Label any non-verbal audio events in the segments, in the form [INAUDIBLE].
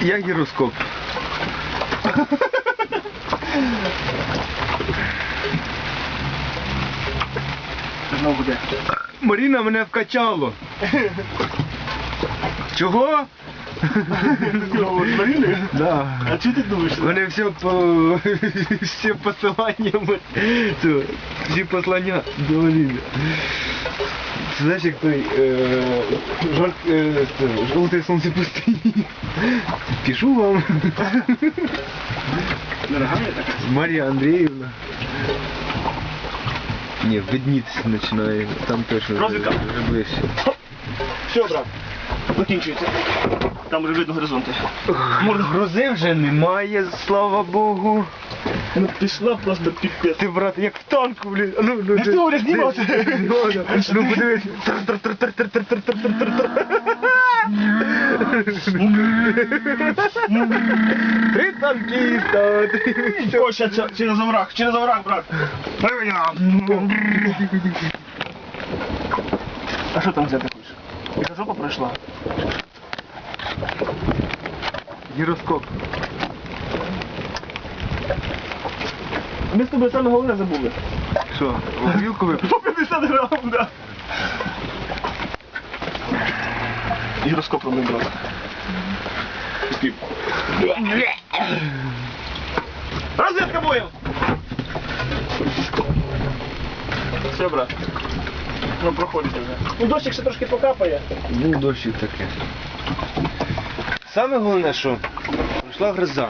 Я гіроскоп. Буде. Маріна мене вкачало. Чого? Марини? Да. А чого ти думаєш? Вони все по всі посилання, всі послання до Оліни. Це знаєш, як той е, жар, е, це, жовте сонце пустині. Пішу вам. Дорогая така? Марія Андріївна. Ні, видніться починає. Там точно Розвідка. вже ближче. Все, брат. Закінчується. Там вже видно горизонти. Грози вже немає, слава Богу. Ну пішла просто піпець. Ти, брат, як в танку, блін. Ну, ну, ти- теорію ти- Ну. Ну, подивись. Три танкіста. три- Ось ще це- через овраг, через овраг, брат. А що там взяти хочеш? Яка жопа пройшла? Гіроскоп. Ми з тобою саме головне забули. Що, горілку випив? По 50 грам, да. Гіроскоп робив, брат. Такий. Розвідка боєм! Все, брат. Ну, проходите вже. Ну, дощик ще трошки покапає. Був дощик таке. Саме головне, що пройшла гроза.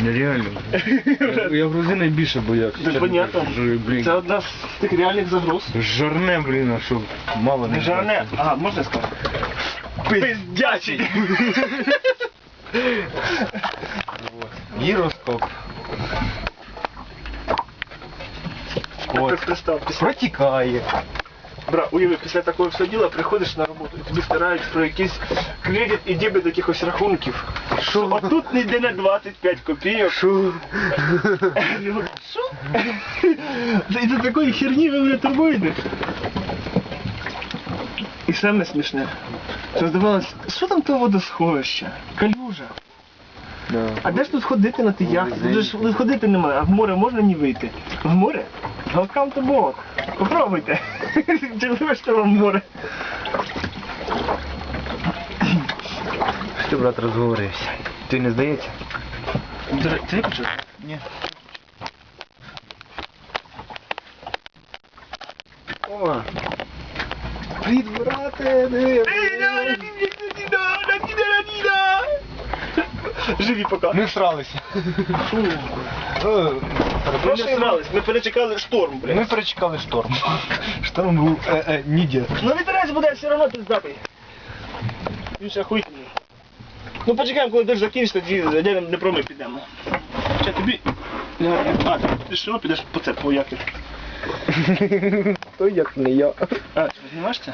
Нереально. [LAUGHS] Я, я грози найбільше боявся. Це понятно. блін. Це одна з тих реальних загроз. Жарне, блін, а що мало не Не жарне. Ага, можна сказати? Пиздячий. [LAUGHS] Гіроскоп. От. Протікає. Бра, уяви, після такого всього діла приходиш на роботу і тобі стирають про якийсь кредит і дебет якихось рахунків. Що? Отут не йде на 25 копійок. Я говорю, І за такої херні ви мене турбуєте? І саме смішне. Що здавалось, що там то водосховище? Калюжа. Да. А де ж тут ходити на ті яхти? Тут же ж ходити немає, а в море можна не вийти. В море? Welcome to boat. Попробуйте. Чи вибачте вам море? Що ти, брат, розговорився? Ти не здається? Ти не? Ні. О! Привіт, брате! диви. Живі поки. Ми всралися. Фу. Е, Ми не Перепрошую, срались, ми перечекали шторм, ми перечекали шторм. Шторм був е, е, ніде. Ну вітерець буде все одно пиздатий. Він ще охуєнний. Ну почекаємо, коли дощ закінчиться, тоді зайдемо не про ми підемо. Чи тобі... А, ти все одно підеш по це, по яких. То як не я. А, ти знімаєш це?